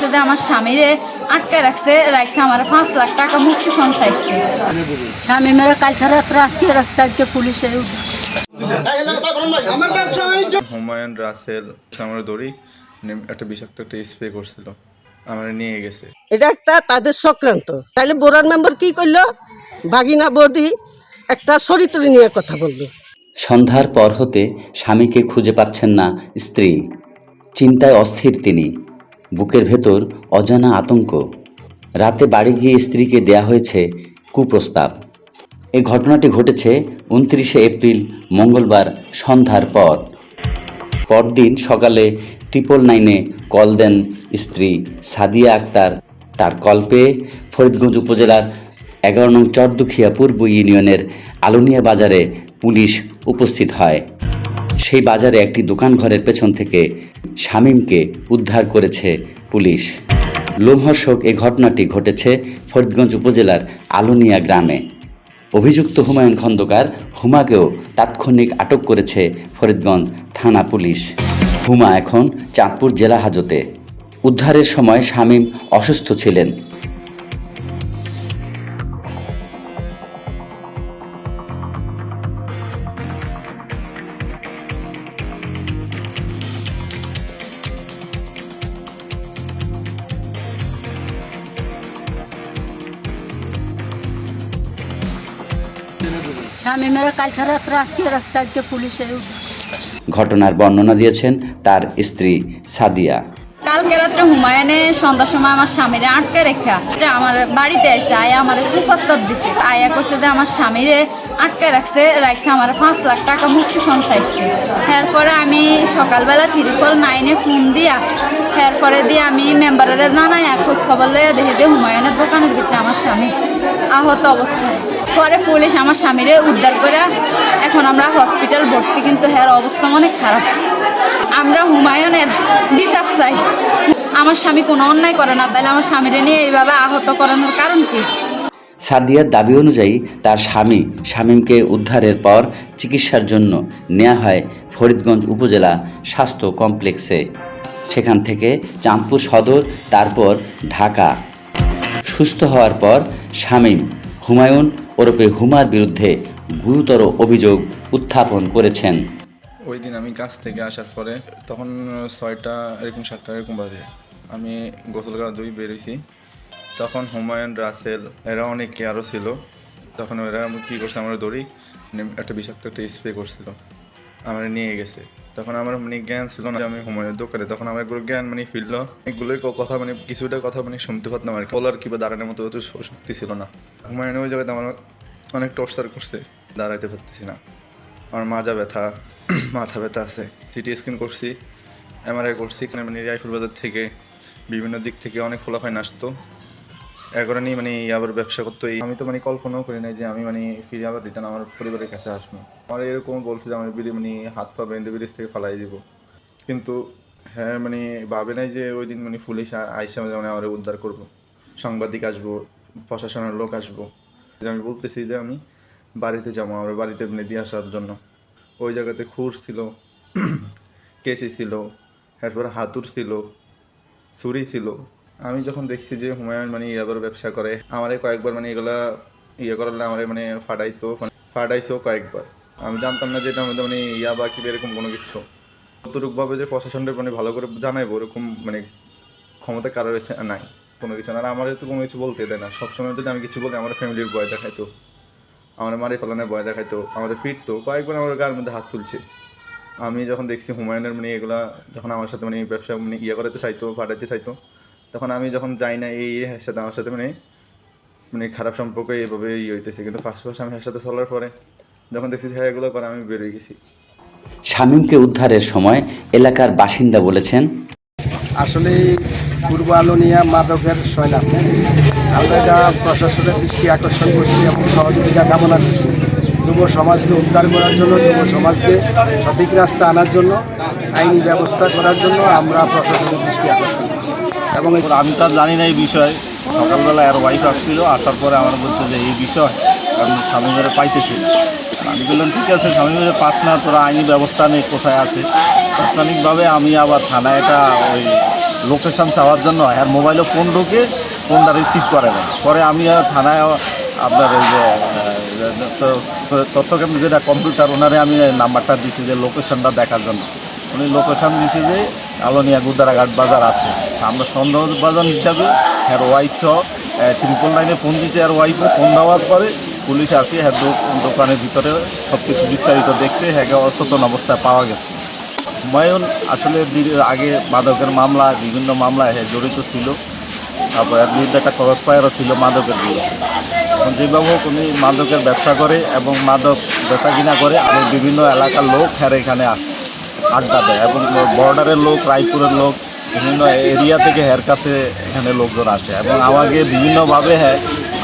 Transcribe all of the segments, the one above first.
যদি আমার স্বামীরে আটকে রাখছে রাখছে আমার পাঁচ লাখ টাকা মুক্তিপণ চাইছে। স্বামী মেরে কালকে রাত্রে আটকে রাখছে আজকে পুলিশে হুমায়ুন রাসেল আমার দড়ি একটা বিষাক্ত একটা স্প্রে করছিল। আমার নিয়ে গেছে। এটা একটা তাদের চক্রান্ত। তাইলে বোরার মেম্বার কি করল? বাগিনা বৌদি একটা চরিত্র নিয়ে কথা বলল। সন্ধ্যার পর হতে স্বামীকে খুঁজে পাচ্ছেন না স্ত্রী। চিন্তায় অস্থির তিনি। বুকের ভেতর অজানা আতঙ্ক। রাতে বাড়ি গিয়ে স্ত্রীকে দেয়া হয়েছে কুপ্রস্তাব। এই ঘটনাটি ঘটেছে উনত্রিশে এপ্রিল, মঙ্গলবার, সন্ধ্যার পর। পরদিন সকালে ট্রিপল নাইনে কল দেন স্ত্রী সাদিয়া আক্তার। তার কল পেয়ে ফরিদগঞ্জ উপজেলার এগারো নং চরদুখিয়া পূর্ব ইউনিয়নের আলুনিয়া বাজারে পুলিশ উপস্থিত হয়। সেই বাজারে একটি দোকান ঘরের পেছন থেকে শামীমকে উদ্ধার করেছে পুলিশ। লোমহর্ষক এ ঘটনাটি ঘটেছে ফরিদগঞ্জ উপজেলার আলুনিয়া গ্রামে। অভিযুক্ত হুমায়ুন খন্দকার হুমাকেও তাৎক্ষণিক আটক করেছে ফরিদগঞ্জ থানা পুলিশ। হুমা এখন চাঁদপুর জেলা হাজতে। উদ্ধারের সময় শামীম অসুস্থ ছিলেন। স্বামী কালকে রাত্রে আটকে রাখছে আজকে পুলিশে ঘটনার বর্ণনা দিয়েছেন তার স্ত্রী সাদিয়া। কালকে রাত্রে হুমায়ুনে সন্ধ্যার সময় আমার স্বামীরে আটকে রেখা আমার বাড়িতে আসছে আয়া আমার প্রস্তাব দিছে। আয়া কইছে যে আমার স্বামীরে আটকে রাখছে রাখছে আমার পাঁচ লাখ টাকা মুক্তি ফোন চাইছে। এরপরে আমি সকালবেলা ত্রিপল নাইনে ফোন দিয়া এরপরে দিয়ে আমি মেম্বারের জানাই খোঁজ খবর লইয়া দেখি যে হুমায়ুনের দোকানের ভিতরে আমার স্বামী আহত অবস্থায়। পরে পুলিশ আমার স্বামীরে উদ্ধার করে এখন আমরা হসপিটাল ভর্তি, কিন্তু হ্যার অবস্থা অনেক খারাপ। আমরা হুমায়ুনের বিচার চাই। আমার স্বামী কোনো অন্যায় করে না তাহলে আমার স্বামীরে নিয়ে এইভাবে আহত করানোর কারণ কি? সাদিয়ার দাবি অনুযায়ী তার স্বামী শামীমকে উদ্ধারের পর চিকিৎসার জন্য নেওয়া হয় ফরিদগঞ্জ উপজেলা স্বাস্থ্য কমপ্লেক্সে। সেখান থেকে চাঁদপুর সদর, তারপর ঢাকা। সুস্থ হওয়ার পর শামীম হুমায়ুন ওরফে হুমার বিরুদ্ধে গুরুতর অভিযোগ উত্থাপন করেছেন। ওই দিন আমি কাজ থেকে আসার পরে তখন ছয়টা এরকম সাতটা এরকম বাজে। আমি গোসল করা দুই বেরিয়েছি তখন হুমায়ুন, রাসেল এরা অনেকে আরও ছিল। তখন ওরা কী করছে, আমার দড়ি একটা বিষাক্ত একটা স্প্রে করছিল। আমার নিয়ে গেছে। তখন আমার মানে জ্ঞান ছিল না আমি হুমায়ুনের দোকানে। তখন আমার একগুলো জ্ঞান মানে ফিরল। এগুলোই কথা মানে কিছুটা কথা মানে শুনতে পারতাম আর কি। কিংবা দাঁড়ানোর মতো শক্তি ছিল না। হুমায়ুন ওই জায়গাতে আমার অনেক টর্চার করছে। দাঁড়াইতে পারতেছি না। আমার মাজা ব্যথা, মাথা ব্যথা আছে। সিটি স্ক্যান করছি এমআরআই করছি। মানে রাইফেল বাজার থেকে বিভিন্ন দিক থেকে অনেক ফলাফাইন আসতো। এগারো মানে আবার ব্যবসা করতো এই আমি তো মানে কল্পনাও করি নাই যে আমি মানে ফিরে আবার রিটার্ন আমার পরিবারের কাছে আসব। আমার এরকম বলছে যে আমার বিড়ি মানে হাত পা বেঁধে ব্রিজ থেকে ফালাই দিব। কিন্তু হ্যাঁ মানে ভাবে নাই যে ওই দিন মানে পুলিশ আইসা মানে আমার উদ্ধার করব। সাংবাদিক আসব, প্রশাসনের লোক আসব। আমি বলতেছি যে আমি বাড়িতে যাব, আমার বাড়িতে মানে দিয়ে আসার জন্য। ওই জায়গাতে খুর ছিল কেসি ছিল, এরপরে হাতুর ছিল, ছুরি ছিল। আমি যখন দেখছি যে হুমায়ুন মানে ইয়াবার ব্যবসা করে, আমারে কয়েকবার মানে এগুলা ইয়ে করালে আমারে মানে ফাটাইতো ফাটাইছেও কয়েকবার। আমি জানতাম না যে এটা আমাদের মানে ইয়া বা কি এরকম কোনো কিছু। কতটুকুভাবে যে প্রশাসনটা মানে ভালো করে জানাইবো, ওরকম মানে ক্ষমতা কারোর নাই। কোনো কিছু না। আর আমার তো কোনো কিছু বলতে দেয় না। সবসময় যদি আমি কিছু বলি, আমার ফ্যামিলির ভয় দেখাইতো। আমার মারি ফেলানোর ভয় দেখাইতো। আমাদের ফিরতো। কয়েকবার আমার গায়ের মধ্যে হাত তুলছে। আমি যখন দেখছি হুমায়ুনের মানে এগুলা, যখন আমার সাথে মানে ব্যবসা মানে ইয়ে করাতে চাইতো, ফাটাইতে চাইতো তখন আমি যখন যাই না এই এর সাথে আমার সাথে মানে মানে খারাপ সম্পর্ক এইভাবে ইয়ে হইতেছে। কিন্তু ফার্স্ট ফার্স্ট আমি এর সাথে চলার পরে যখন দেখছি হ্যাঁ এগুলো করে আমি বেরিয়ে গেছি। শামীমকে উদ্ধারের সময় এলাকার বাসিন্দা বলেছেন আসলে পূর্ব আলোনিয়া মাদকের সয়লাভ আমরা এটা প্রশাসনের দৃষ্টি আকর্ষণ করছি এবং সহযোগিতা কামনা করছি। যুব সমাজকে উদ্ধার করার জন্য যুব সমাজকে সঠিক রাস্তা আনার জন্য আইনি ব্যবস্থা করার জন্য আমরা প্রশাসনের দৃষ্টি আকর্ষণ করছি। এবং আমি তো জানি না এই বিষয়। সকালবেলা আর ওয়াইফ আসছিল, আসার পরে আমার বলছে যে এই বিষয় কারণ স্বামী মেরে পাইতেছি। আমি বললাম, ঠিক আছে, স্বামী মেরে পাস না, তোরা আইনি ব্যবস্থা নেই কোথায় আছে? তাৎক্ষণিকভাবে আমি আবার থানায় এটা ওই লোকেশান চাওয়ার জন্য আর মোবাইলে ফোন ঢুকে ফোনটা রিসিভ করে না পরে আমি আর থানায় আপনার ওই যে তথ্যকেন্দ্র যেটা কম্পিউটার ওনারে আমি নাম্বারটা দিছি যে লোকেশনটা দেখার জন্য। উনি লোকেশন দিছি যে আলোনিয়া গুদারাঘাট বাজার আছে। আমরা সন্দেহ সন্দেহবাজন হিসাবে হ্যার ওয়াইফ সহ ত্রিপল লাইনে ফোন দিছে, আর ওয়াইফও ফোন দেওয়ার পরে পুলিশ আসি হ্যাঁ দোকানের ভিতরে সব কিছু বিস্তারিত দেখছে হ্যাঁ অচেতন অবস্থায় পাওয়া গেছে। হুমায়ুন আসলে আগে মাদকের মামলা, বিভিন্ন মামলায় হ্যাঁ জড়িত ছিল। তারপর এর বিরুদ্ধে একটা ক্রস ফায়ারও ছিল মাদকের বিরুদ্ধে। যেভাবে হোক উনি মাদকের ব্যবসা করে এবং মাদক বেচা কিনা করে, আর বিভিন্ন এলাকার লোক হ্যাঁ এখানে আসে। আড্ডা দেয় এবং বর্ডারের লোক, রায়পুরের লোক, বিভিন্ন এরিয়া থেকে হের কাছে এখানে লোকজন আসে এবং আমাকে বিভিন্নভাবে হ্যাঁ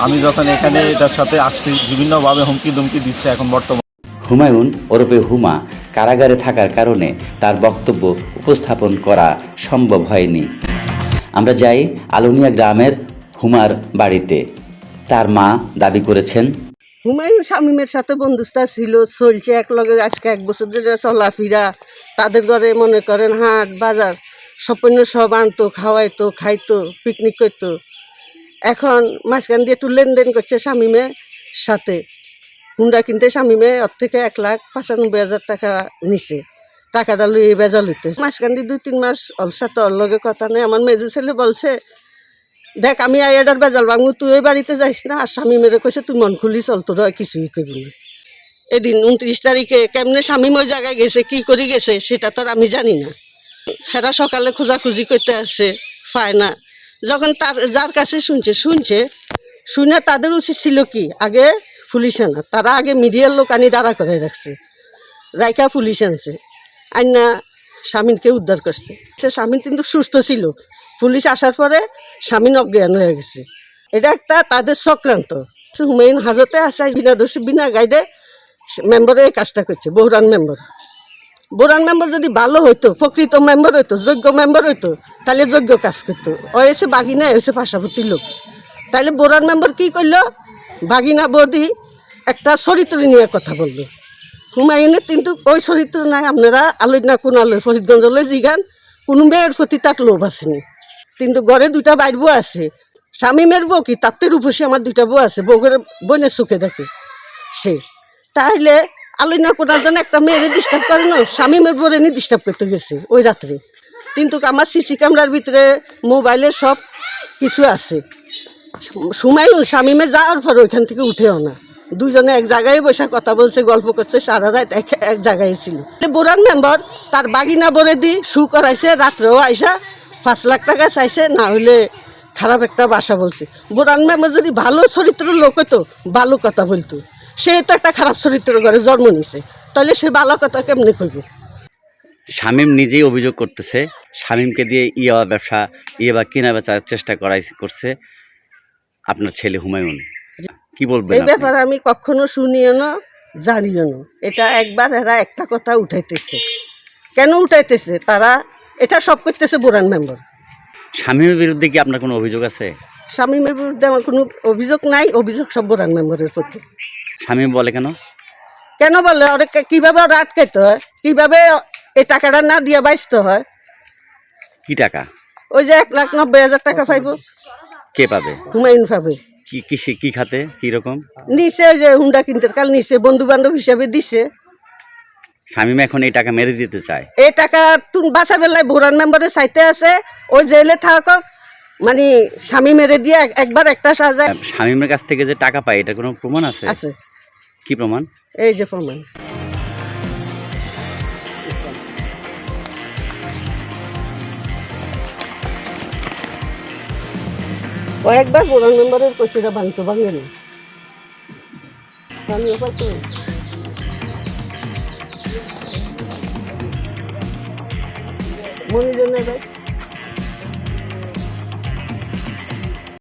আমি যখন এখানে এটার সাথে আসছি, বিভিন্নভাবে হুমকি দুমকি দিচ্ছে এখন বর্তমানে হুমায়ুন ওরফে হুমা কারাগারে থাকার কারণে তার বক্তব্য উপস্থাপন করা সম্ভব হয়নি। আমরা যাই আলোনিয়া গ্রামের হুমার বাড়িতে। তার মা দাবি করেছেন হুমায়ুন শামীমের সাথে বন্ধুস্তা ছিল, চলছে এক লগে আজকে এক বছর ধরে চলাফেরা। তাদের ঘরে মনে করেন, হাট, বাজার, স্বপ্ন সব আনতো, খাওয়াইতো, খাইতো পিকনিক করতো। এখন মাঝখান দিয়ে একটু লেনদেন করছে শামীমের সাথে। হুন্ডা কিনতে শামীমে ওর থেকে এক লাখ পঁচানব্বই হাজার টাকা নিছে। টাকাটা লুয়ে বেজা লইতে মাঝখান দিয়ে দুই, তিন মাস ওর সাথে ওর লগে কথা নেই। আমার মেজু ছেলে বলছে দেখ, আমি এডার বেজাল বাঙু তুই ওই বাড়িতে যাইস না, আর স্বামী মেরে কইছে, তুই মন খুলি চল, তোর কিছুই করবি না। এদিন উনত্রিশ তারিখে কেমনে স্বামী ওই জায়গায় গেছে, কি করে গেছে, সেটা তো আমি জানি না। হেরা সকালে খোঁজাখুঁজি করতে আসছে, পায় না। যখন তার, যার কাছে শুনছে শুনছে, শুনে তাদের উচিত ছিল কি, আগে পুলিশ আনা। তারা আগে মিডিয়ার লোক আনি দাঁড়া করে রাখছে রাইকা পুলিশ আনছে। আইনা স্বামীনকে উদ্ধার করছে। সে স্বামী কিন্তু সুস্থ ছিল পুলিশ আসার পরে স্বামীন অজ্ঞান হয়ে গেছে। এটা একটা তাদের চক্রান্ত। হুমায়ুন হাজতে আসে বিনা দোষী, বিনা গাইডে মেম্বারে এই কাজটা করছে বৌরান মেম্বার বোরান মেম্বার যদি ভালো হইতো, প্রকৃত মেম্বার হইতো, যোগ্য মেম্বার হইতো, তাহলে যোগ্য কাজ করতো। ও হয়েছে বাগিনা হয়েছে পাশাপাশি লোক। তাহলে বোরান মেম্বার কি করল? বাগিনা বৌদি একটা চরিত্র নিয়ে কথা বলল। হুমায়ুনের কিন্তু ওই চরিত্র নাই, আপনারা আলোয় না কোন আলোয় ফরিদগঞ্জলে জিগান, কোনো মেয়ের প্রতি তার লোভ আসেনি। কিন্তু ঘরে দুইটা বাইর বউ আছে। স্বামী মেয়ের বউ কি? তার রূপসী আমার দুইটা বউ আছে। বউকে বোনের সুখে দেখে সে। তাহলে আলোয় না কোনার জন্য একটা মেয়েরে ডিস্টার্ব করে না, স্বামী মেয়ের বউরে নিয়ে ডিস্টার্ব করতে গেছে ওই রাত্রে। কিন্তু আমার সিসি ক্যামেরার ভিতরে মোবাইলে সব কিছু আছে। সুমাইল স্বামীমে যাওয়ার পর ওইখান থেকে উঠেও না। দুজনে এক জায়গায় বসে কথা বলছে, গল্প করছে, সারা রাত এক এক জায়গায় ছিল। বোরান মেম্বার তার বাগিনা বলে দি শু করাইছে, রাত্রেও আইসা পাঁচ লাখ টাকা চাইছে না হলে খারাপ একটা বাসা বলছে। বোরান মেম্বার যদি ভালো চরিত্র লোক হতো ভালো কথা বলতো। সে তো একটা খারাপ চরিত্র করে জন্ম নিছে। তাহলে সে ভালো কথা কেমনে কইব? শামীম নিজেই অভিযোগ করতেছে শামীমকে দিয়ে ইয়া ব্যবসা ইয়ে বা কিনা বেচার চেষ্টা করাই করছে আপনার ছেলে হুমায়ুন। কি বলবেন এই? ব্যাপারে আমি কখনো শুনিও না জানিও না। এটা একবার এরা একটা কথা উঠাইতেছে। কেন উঠাইতেছে? তারা এটা সব করতেছে বোরান মেম্বার। স্বামীর বিরুদ্ধে কি আপনার কোনো অভিযোগ আছে? স্বামীমের বিরুদ্ধে আমার কোনো অভিযোগ নাই অভিযোগ সব বোরান মেম্বারের প্রতি। স্বামী বলে কেন? কেন বলে? ওরা কে- কীভাবে ওরা আটকাইতে হয়? কীভাবে এই টাকাটা না দিয়ে বাঁচতে হয়? কি টাকা? ওই যে এক লাখ নব্বই হাজার টাকা পাইব। কে পাবে? হুমায়ুন পাবে। কি কিসে কি খাতে? কি রকম? নিচে ওই যে হুন্ডা কিনতে কাল নিচে বন্ধু বান্ধব হিসাবে দিছে। শামীম এখন এই টাকা মেরে দিতে চায়। এই টাকা তুমি বাঁচা বেলায় ভোরান মেম্বারে চাইতে আছে ওই জেলে থাকক মানে স্বামী মেরে দিয়ে একবার একটা সাজায় শামীমের কাছ থেকে যে টাকা পায় এটা কোনো প্রমাণ আছে? আছে। কি প্রমাণ? এই যে প্রমাণ। ও একবার বোরান মেম্বারের কচিরা বানিত ভাঙেনি আমিও পাইতো মনিজনের ভাই